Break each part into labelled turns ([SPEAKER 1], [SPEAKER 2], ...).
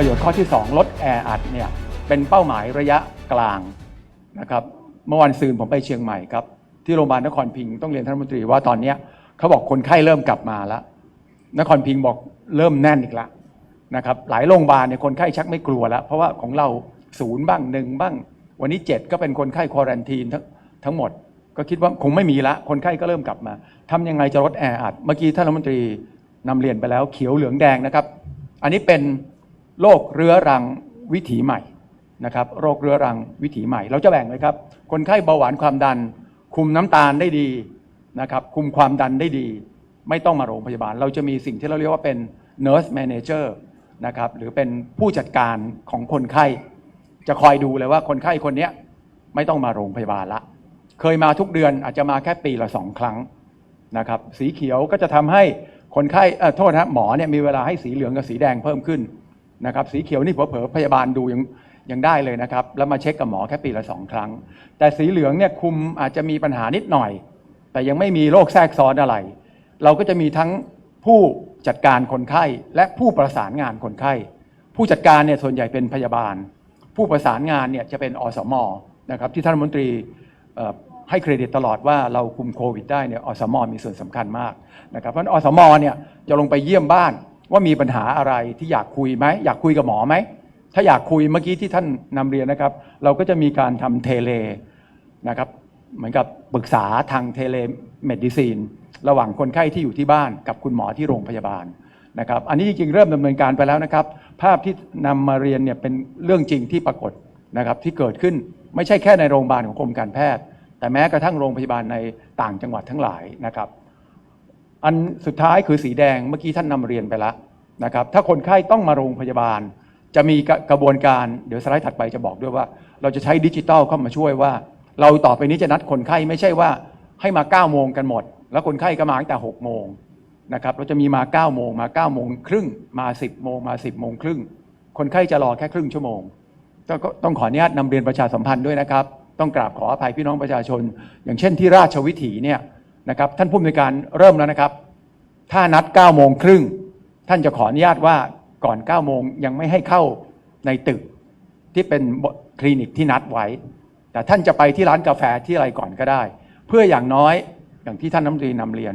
[SPEAKER 1] ประโยชน์ข้อที่ 2 ลดแออัดเนี่ยเป็นเป้าหมายระยะกลางนะครับเมื่อวันซืนผมไปเชียงใหม่ครับ ที่โรงพยาบาลนครพิงค์ต้องเรียนท่านรัฐมนตรีว่าตอนนี้เขาบอกคนไข้เริ่มกลับมาแล้ว นครพิงค์บอกเริ่มแน่นอีกแล้วนะครับหลายโรงพยาบาลเนี่ยคนไข้ชักไม่กลัวแล้ว เพราะว่าของเราศูนย์บ้างหนึ่งบ้าง วันนี้ 7 ก็เป็นคนไข้ควอรันทีนทั้งทั้งหมด ก็คิดว่าคงไม่มีละ คนไข้ก็เริ่มกลับมาทำยังไงจะลดแออัด เมื่อกี้ท่านรัฐมนตรีนำเรียนไปแล้วเขียวเหลืองแดงนะครับ อันนี้เป็น โรคเรื้อรังวิถีใหม่นะครับโรคเรื้อรังวิถีใหม่ เราจะแบ่งเลยครับ คนไข้เบาหวานความดัน คุมน้ำตาลได้ดีนะครับคุมความดันได้ดี ไม่ต้องมาโรงพยาบาล เราจะมีสิ่งที่เราเรียกว่าเป็น nurse manager นะครับหรือเป็นผู้จัดการของคนไข้ จะคอยดูเลยว่าคนไข้คนนี้ไม่ต้องมาโรงพยาบาลละ เคยมาทุกเดือนอาจจะมาแค่ปีละสองครั้งนะครับสีเขียวก็จะทำให้คนไข้เอ่อโทษนะหมอเนี่ยมีเวลาให้สีเหลืองกับสีแดงเพิ่มขึ้น นะครับสีเขียวนี่เผลอๆพยาบาลดูยังยังได้เลยนะครับ แล้วมาเช็คกับหมอแค่ปีละสองครั้ง แต่สีเหลืองเนี่ยคุมอาจจะมีปัญหานิดหน่อย แต่ยังไม่มีโรคแทรกซ้อนอะไร เราก็จะมีทั้งผู้จัดการคนไข้และผู้ประสานงานคนไข้ ผู้จัดการเนี่ยส่วนใหญ่เป็นพยาบาล ผู้ประสานงานเนี่ยจะเป็นอสมนะครับที่ท่านรัฐมนตรีให้เครดิตตลอดว่าเราคุมโควิดได้เนี่ยอสมมีส่วนสำคัญมากนะครับเพราะอสมเนี่ยจะลงไปเยี่ยมบ้าน ว่ามีปัญหาอะไรที่อยากคุยไหมอยากคุยกับหมอไหมถ้าอยากคุยเมื่อกี้ที่ท่านนำเรียนนะครับ เราก็จะมีการทำเทเลนะครับเหมือนกับปรึกษาทางเทเลเมดิซีนระหว่างคนไข้ที่อยู่ที่บ้านกับคุณหมอที่โรงพยาบาลนะครับอันนี้จริงๆเริ่มดำเนินการไปแล้วนะครับ ภาพที่นำมาเรียนเนี่ยเป็นเรื่องจริงที่ปรากฏนะครับที่เกิดขึ้นไม่ใช่แค่ในโรงพยาบาลของกรมการแพทย์ แต่แม้กระทั่งโรงพยาบาลในต่างจังหวัดทั้งหลายนะครับ อันสุดท้ายคือสีแดงเมื่อกี้ท่านนำเรียนไปแล้วนะครับ ถ้าคนไข้ต้องมาโรงพยาบาล จะมีกระกระบวนการเดี๋ยวสไลด์ถัดไปจะบอกด้วยว่า เราจะใช้ดิจิทัลเข้ามาช่วยว่า เราต่อไปนี้จะนัดคนไข้ไม่ใช่ว่าให้มา9ก้าโมงกันหมด แล้วคนไข้ก็มาตั้งแต่6กโมงนะครับเราจะมีมา9ก้าโมงมา9ก้าโมงครึ่งมา 10บโมงมา 10บโมงครึ่งคนไข้จะรอแค่ครึ่งชั่วโมงก็ต้องขออนุญาตนำเรียนประชาสัมพันธ์ด้วยนะครับ ต้องกราบขออภัยพี่น้องประชาชน อย่างเช่นที่ราชวิถีเนี่ย นะครับท่านผู้อำนวยการเริ่มแล้วนะครับ ถ้านัด9ก้าโมงครึ่งท่านจะขออนุญาตว่าก่อน9ก้าโมงยังไม่ให้เข้าในตึกที่เป็นคลินิกที่นัดไว้ แต่ท่านจะไปที่ร้านกาแฟที่อะไรก่อนก็ได้ เพื่ออย่างน้อยอย่างที่ท่านน้ำตรีนำเรียน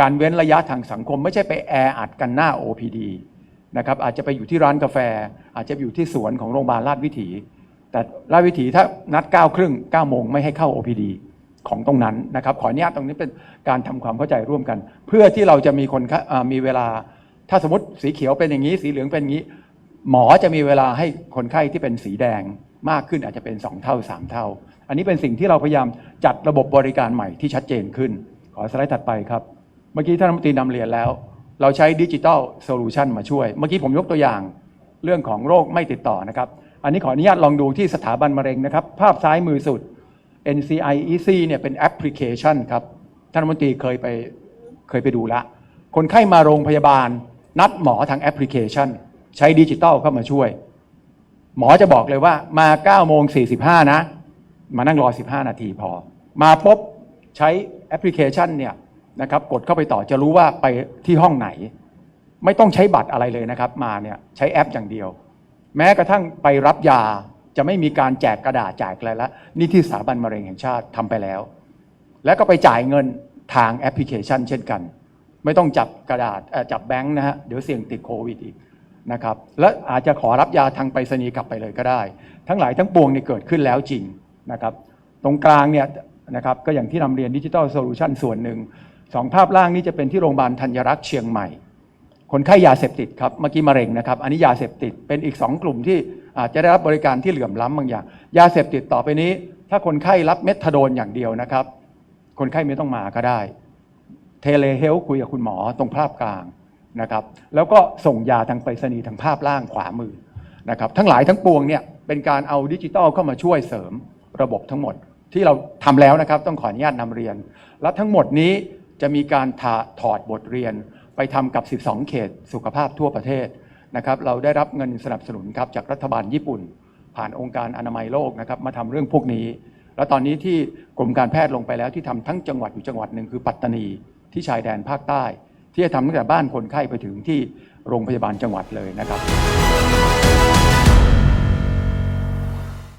[SPEAKER 1] การเว้นระยะทางสังคม ไม่ใช่ไปแออัดกันหน้า OPD นะครับอาจจะไปอยู่ที่ร้านกาแฟ อาจจะอยู่ที่สวนของโรงพยาบาลราชวิถี แต่ราชวิถีถ้านัด9ก้าครึ่งเก้าโมงไม่ให้เข้า OPD ของตรงนั้นนะครับขออนุญาตตรงนี้เป็นการทำความเข้าใจร่วมกัน เพื่อที่เราจะมีคนมีเวลา ถ้าสมมติสีเขียวเป็นอย่างนี้ สีเหลืองเป็นอย่างนี้ หมอจะมีเวลาให้คนไข้ที่เป็นสีแดงมากขึ้นอาจจะเป็น 2 เท่า 3 เท่า อันนี้เป็นสิ่งที่เราพยายามจัดระบบบริการใหม่ที่ชัดเจนขึ้น ขอสไลด์ถัดไปครับ เมื่อกี้ท่านรัฐมนตรีนำเรียนแล้ว เราใช้ดิจิทัลโซลูชันมาช่วย เมื่อกี้ผมยกตัวอย่างเรื่องของโรคไม่ติดต่อนะครับ อันนี้ขออนุญาตลองดูที่สถาบันมะเร็งนะครับ ภาพซ้ายมือสุด NCI EC เนี่ยเป็นแอปพลิเคชันครับ ท่านรัฐมนตรีเคยไปเคยไปดูละ คนไข้มาโรงพยาบาล นัดหมอทางแอปพลิเคชัน ใช้ดิจิตอลเข้ามาช่วย หมอจะบอกเลยว่ามา9โมง45 นะ มานั่งรอ 15 นาทีพอ มาปุ๊บใช้แอปพลิเคชันเนี่ยนะครับกดเข้าไปต่อจะรู้ว่าไปที่ห้องไหน ไม่ต้องใช้บัตรอะไรเลยนะครับ มาเนี่ยใช้แอปอย่างเดียว แม้กระทั่งไปรับยา จะไม่มีการแจกกระดาษแจกอะไรล้วนี่ที่สถาบันมะเร็งแห่งชาติทำไปแล้ว แล้วก็ไปจ่ายเงินทางแอปพลิเคชัน เช่นกัน ไม่ต้องจับกระดาษจับแบงค์นะฮะเดี๋ยวเสี่ยงติดโควิดอีกนะครับและอาจจะขอรับยาทางไปรษณีย์กลับไปเลยก็ได้ ทั้งหลายทั้งปวงเนี่ยเกิดขึ้นแล้วจริงนะครับตรงกลางเนี่ยนะครับก็อย่างที่นำเรียนดิจิทัลโซลูชันส่วนหนึ่งสองภาพล่างนี้จะเป็นที่โรงพยาบาลธัญรักษ์เชียงใหม่ คนไข้ยาเสพติดครับเมื่อกี้มะเร็งนะครับ อันนี้ยาเสพติดเป็นอีก 2 กลุ่มที่ อาจจะได้รับบริการที่เหลื่อมล้ำบางอย่าง ยาเสพติดต่อไปนี้ ถ้าคนไข้รับเมทาโดนอย่างเดียวนะครับ คนไข้ไม่ต้องมาก็ได้ เทเลเฮลคุยกับคุณหมอตรงภาพกลางนะครับ แล้วก็ส่งยาทางไปรษณีย์ทางภาพล่างขวามือนะครับ ทั้งหลายทั้งปวงเนี่ยเป็นการเอาดิจิทัลเข้ามาช่วยเสริมระบบทั้งหมดที่เราทำแล้วนะครับ ต้องขออนุญาตนำเรียน และทั้งหมดนี้จะมีการถาถอดบทเรียนไปทำกับ 12 เขตสุขภาพทั่วประเทศ นะครับเราได้รับเงินสนับสนุนครับจากรัฐบาลญี่ปุ่น ผ่านองค์การอนามัยโลกนะครับมาทำเรื่องพวกนี้ แล้วตอนนี้ที่กรมการแพทย์ลงไปแล้วที่ทำทั้งจังหวัดอยู่จังหวัดหนึ่งคือปัตตานีที่ชายแดนภาคใต้ ที่จะทำตั้งแต่บ้านคนไข้ไปถึงที่โรงพยาบาลจังหวัดเลยนะครับ